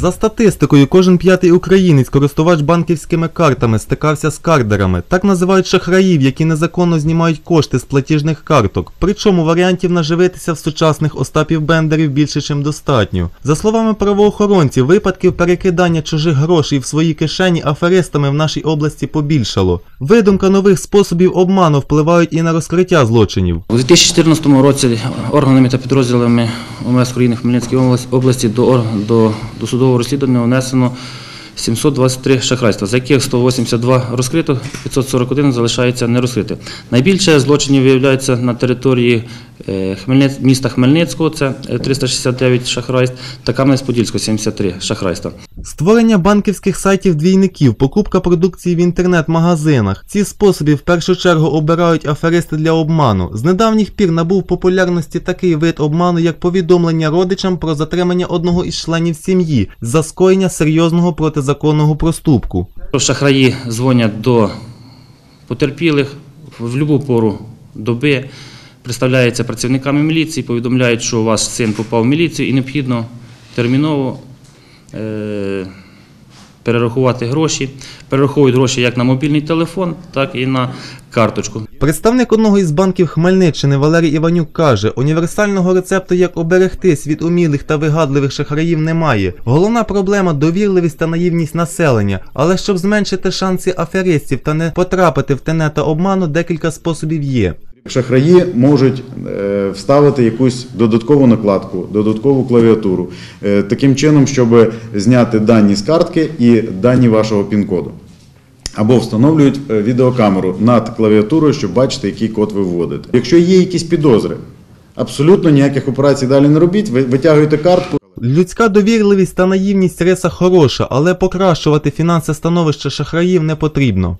За статистикою, кожен п'ятий українець, користувач банківськими картами, стикався з кардерами. Так називають шахраїв, які незаконно знімають кошти з платіжних карток. Причому варіантів наживитися в сучасних Остапів Бендерів більше, чим достатньо. За словами правоохоронців, випадків перекидання чужих грошей в свої кишені аферистами в нашій області побільшало. Видумка нових способів обману впливають і на розкриття злочинів. У 2014 році органами та підрозділами ОМС України Хмельницької області- до, до досудового розслідування внесено 723 шахрайства, з яких 182 розкрито, 541 залишається нерозкрите. Найбільше злочинів виявляється на території е, міста Хмельницького, це е, 369 шахрайств, та Кам'янець-Подільського 73 шахрайства. Створення банківських сайтів двійників, покупка продукції в інтернет-магазинах. Ці способи в першу чергу обирають аферисти для обману. З недавніх пір набув популярності такий вид обману, як повідомлення родичам про затримання одного із членів сім'ї за скоєння серйозного протизаконного проступку. Шахраї дзвонять до потерпілих в будь-яку пору доби, представляються працівниками міліції, повідомляють, що ваш син попав в міліцію і необхідно терміново перерахувати гроші. Перераховують гроші як на мобільний телефон, так і на карточку. Представник одного із банків Хмельниччини Валерій Іванюк каже, універсального рецепту, як оберегтись від умілих та вигадливих шахраїв, немає. Головна проблема довірливість та наївність населення. Але щоб зменшити шанси аферистів та не потрапити в тенета обману, декілька способів є. Шахраї можуть е, вставити якусь додаткову накладку, додаткову клавіатуру, е, таким чином, щоб зняти дані з картки і дані вашого пін-коду. Або встановлюють е, відеокамеру над клавіатурою, щоб бачити, який код ви вводите. Якщо є якісь підозри, абсолютно ніяких операцій далі не робіть, ви витягуєте картку. Людська довірливість та наївність риса хороша, але покращувати фінанси становище шахраїв не потрібно.